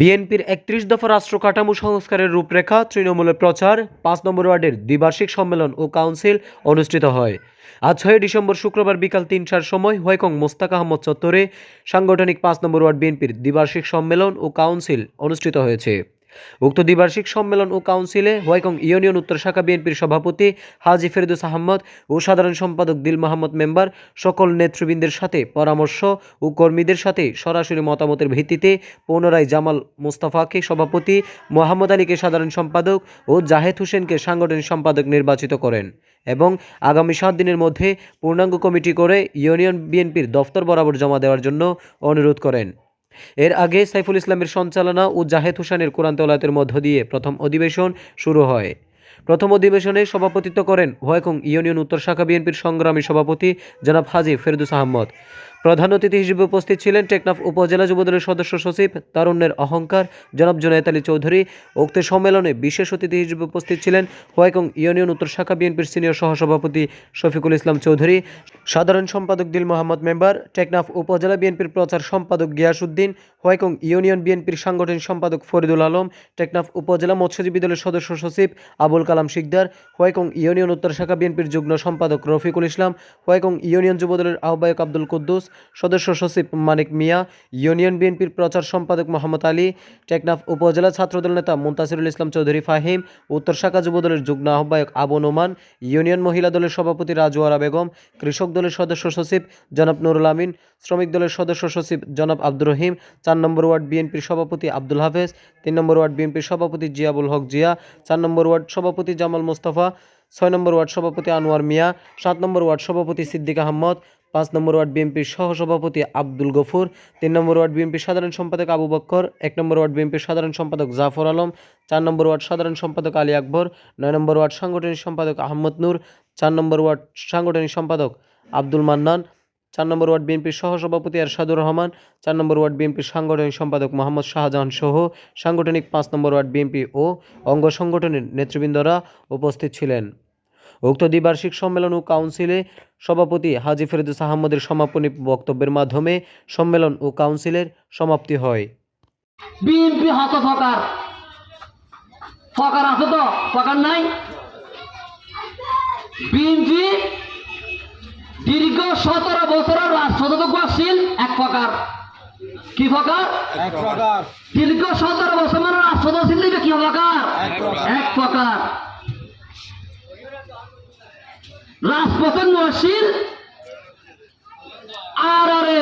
বিএনপির একত্রিশ দফা রাষ্ট্র কাঠামো সংস্কারের রূপরেখা, তৃণমূলের প্রচার, পাঁচ নম্বর ওয়ার্ডের দ্বিবার্ষিক সম্মেলন ও কাউন্সিল অনুষ্ঠিত হয়। আজ ছয় ডিসেম্বর শুক্রবার বিকাল তিনটার সময় হয়কং মোস্তাক আহমদ চত্বরে সাংগঠনিক পাঁচ নম্বর ওয়ার্ড বিএনপির দ্বিবার্ষিক সম্মেলন ও কাউন্সিল অনুষ্ঠিত হয়েছে। উক্ত দ্বিবার্ষিক সম্মেলন ও কাউন্সিলে হোয়াইকং ইউনিয়ন উত্তর শাখা বিএনপির সভাপতি হাজি ফেরদুস আহমদ ও সাধারণ সম্পাদক দিল মাহমদ মেম্বার সকল নেতৃবৃন্দের সাথে পরামর্শ ও কর্মীদের সাথে সরাসরি মতামতের ভিত্তিতে পুনরায় জামাল মুস্তাফাকে সভাপতি, মোহাম্মদ আলীকে সাধারণ সম্পাদক ও জাহেদ হোসেনকে সাংগঠনিক সম্পাদক নির্বাচিত করেন এবং আগামী সাত দিনের মধ্যে পূর্ণাঙ্গ কমিটি করে ইউনিয়ন বিএনপির দফতর বরাবর জমা দেওয়ার জন্য অনুরোধ করেন। এর আগে সাইফুল ইসলামের সঞ্চালনা ও জাহেদ হোসেনের কোরআন তলাতের মধ্য দিয়ে প্রথম অধিবেশন শুরু হয়। প্রথম অধিবেশনে সভাপতিত্ব করেন হয়কং ইউনিয়ন উত্তর শাখা বিএনপির সংগ্রামী সভাপতি জনাব হাজি ফেরদুস আহমদ। প্রধান অতিথি হিসেবে উপস্থিত ছিলেন টেকনাফ উপজেলা যুবদলের সদস্য সচিব তারুণ্যের অহংকার, জনাব জুনায়ত আলী চৌধুরী। উক্ত সম্মেলনে বিশেষ অতিথি হিসেবে উপস্থিত ছিলেন হোয়াইকং ইউনিয়ন উত্তর শাখা বিএনপির সিনিয়র সহসভাপতি শফিকুল ইসলাম চৌধুরী। সাধারণ সম্পাদক দিল মোহাম্মদ মেম্বার, টেকনাফ উপজেলা বিএনপির প্রচার সম্পাদক গিয়াসুদ্দিন হোয়াইকং ইউনিয়ন বিএনপির সাংগঠনিক সম্পাদক ফরিদুল আলম, টেকনাফ উপজেলা মৎস্যজীবী দলের সদস্য সচিব আবুল কালাম শিকদার, হোয়াইকং ইউনিয়ন উত্তর শাখা বিএনপির যুগ্ম সম্পাদক রফিকুল ইসলাম, হোয়াইকং ইউনিয়ন যুবদলের আহ্বায়ক আব্দুল কুদ্দুস সদস্য সচিব মানিক মিয়া, ইউনিয়ন বিএনপির প্রচার সম্পাদক মোহাম্মদ আলী, টেকনাফ উপজেলা ছাত্রদল নেতা মুন্তাসিরুল ইসলাম চৌধুরী ফাহিম, উত্তর শাখা যুবদলের যুগ্ম আহ্বায়ক আবু নোমান, ইউনিয়ন মহিলা দলের সভাপতি রাজওয়ারা বেগম, কৃষক দলের সদস্য সচিব জনাব নুরুল আমিন, শ্রমিক দলের সদস্য সচিব জনাব আব্দুর রহিম, চার নম্বর ওয়ার্ড বিএনপির সভাপতি আব্দুল হাফেজ, তিন নম্বর ওয়ার্ড বিএনপির সভাপতি জিয়াবুল হক জিয়া, চার নম্বর ওয়ার্ড সভাপতি জামাল মোস্তফা, ছয় নম্বর ওয়ার্ড সভাপতি আনোয়ার মিয়া, সাত নম্বর ওয়ার্ড সভাপতি সিদ্দিক আহমদ পাঁচ নম্বর ওয়ার্ড বিএনপির সহসভাপতি আব্দুল গফুর, তিন নম্বর ওয়ার্ড বিএনপির সাধারণ সম্পাদক আবু বক্কর, এক নম্বর ওয়ার্ড বিএনপির সাধারণ সম্পাদক জাফর আলম, চার নম্বর ওয়ার্ড সাধারণ সম্পাদক আলী আকবর, নয় নম্বর ওয়ার্ড সাংগঠনিক সম্পাদক আহমদ নূর, চার নম্বর ওয়ার্ড সাংগঠনিক সম্পাদক আব্দুল মান্নান, চার নম্বর ওয়ার্ড বিএনপির সহসভাপতি এরশাদুর রহমান, চার নম্বর ওয়ার্ড বিএনপির সাংগঠনিক সম্পাদক মোহাম্মদ শাহজাহান সহ সাংগঠনিক পাঁচ নম্বর ওয়ার্ড বিএনপি ও অঙ্গ সংগঠনের নেতৃবৃন্দরা উপস্থিত ছিলেন। উক্ত দ্বিবার্ষিক সম্মেলন ও কাউন্সিলে সভাপতি হাজি ফেরদুস আহমদের সমাপনী বক্তব্যের মাধ্যমে সম্মেলন ও কাউন্সিলের সমাপ্তি হয়। বিএনপি হত ফকার ফকার আছে তো? ফকার নাই? বিএনপি দীর্ঘ সতেরো বছরের রাষ্ট্রদত্ত আসছিল এক প্রকার। কি ফকার এক প্রকার। দীর্ঘ সতেরো বছর মানে রাষ্ট্রদত্ত ছিল কি ফকার এক প্রকার। রাজপথের নসিল আর আরে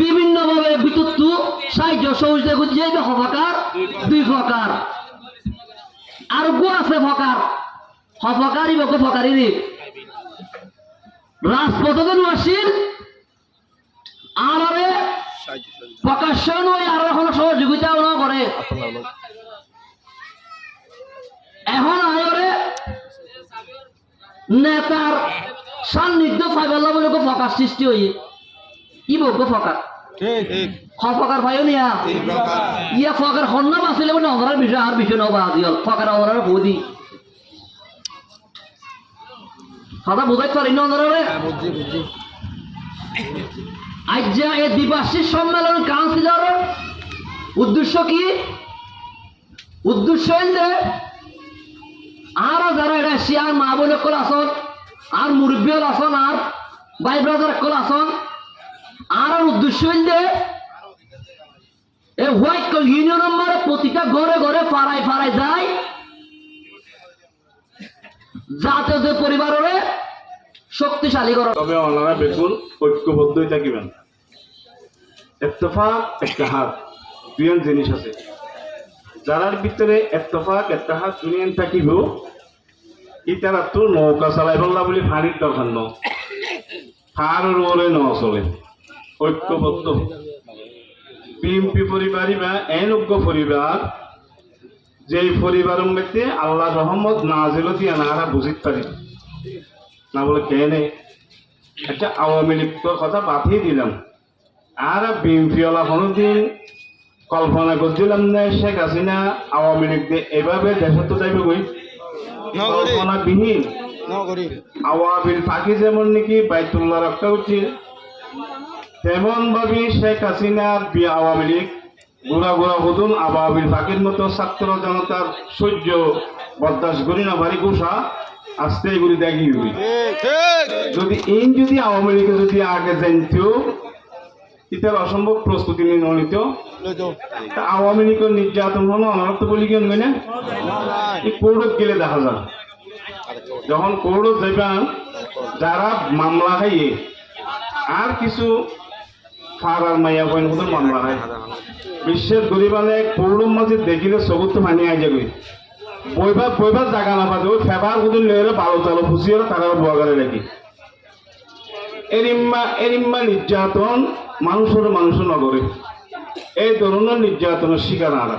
বিভিন্ন ভাবে বিদ্যুৎ সাহায্য সহযোগিতা করছে এই দেখো ফকার দুই ফকার আর গো আছে ফকার হফকারি বকে ফকারি রে। রাজপথে নসিল আর আরে প্রকাশ্য নয় আর এখন সহযোগিতা না করে। এখন নেতার সান্নিধ্য ফাইবাল্লা বলে গো ফকার সৃষ্টি হয়ে। কি বলব ফকার। ফকার ভাইও নিয়া ইয়া ফকার হন্না বাঁচিলে মানে বিষয় আর বিষয় নবা ফকার বৌদি কথা বোঝাই পারি না যে এই দ্বিবার্ষিক সম্মেলন কাউন্সিলরের উদ্দেশ্য কি? উদ্দেশ্য হইলে শিয়ার মা বোন কল আসন, আর মুরব্বীর আসন, আর ভাই ব্রাদার কল আসন। আর আর উদ্দেশ্য হইলে, এই হোয়াইট কল ইউনিয়ন নম্বর প্রতিটা ঘরে ঘরে পাড়ায় পাড়ায় যায়। যাতে ওদের পরিবারের শক্তিশালী করো তবে ওনারা বেকুল ঐক্যবদ্ধই থাকিবেন। এত্তফাক এত্তাহাদ দুইজন জিনিস আছে। যারার ভিতরে এত্তফাক এত্তাহাদ দুনিয়ান থাকিব ইতারা তো নৌকা চালাই বললা বলে ফাঁড়ির দরকার ন। ফার রোলে ন চলে। ঐক্যবদ্ধ। বিএমপি পরিবার বা এন ঐক্য পরিবার যেই পরিবারের মধ্যে আল্লাহ রহমত নাজিল দিয়া নারা বুঝিতে পারি না বলে কেনে? একটা আওয়ামী লীগের কথা বাতিয়ে দিলাম। আর বিএনপিওয়ালা কোনোদিন কল্পনা করছিলাম না শেখ হাসিনা আওয়ামী লীগ এভাবে দেশে তো যাইবে কল্পনাবিহীন। নগরী। আওয়াবিল পাখি যেমন নাকি বাইতুল্লাহ রক্ষা উচিত তেমন ভাবে শেখ হাসিনার বি- আওয়ামী লীগ গোড়া গোড়া আবাবিল ফাঁকির মতো ছাত্র জনতার সহ্য বরদাস্ত করি না বাড়ি কুষা আস্তে এগুলি দেখি যদি এই যদি আওয়ামী লীগে যদি আগে জানতো ইতার অসম্ভব প্রস্তুতি নিয়ে নিত তা আওয়ামী লীগের নির্যাতন হলো অনর্থ বলি কেন মানে এই কোর্টত গেলে দেখা যায়। যখন কোর্টত যাইবান যারা মামলা খাইয়ে আর কিছু ফারার মাইয়া কইন কোথাও মামলা খায় বিশ্বের গরিবানে কোর্টের মাঝে দেখিলে চকুত তো পানি আই যাবে বইবার বইবার জায়গা না পাবে ওই ফেবার কোথাও লেলে বালো তালো ফুসিয়ে তারা বোয়াগারে রাখি এরিম্মা এরিম্মা নির্যাতন মানুষের মানুষ নগরে। এই ধরনের নির্যাতনের শিকার আরা।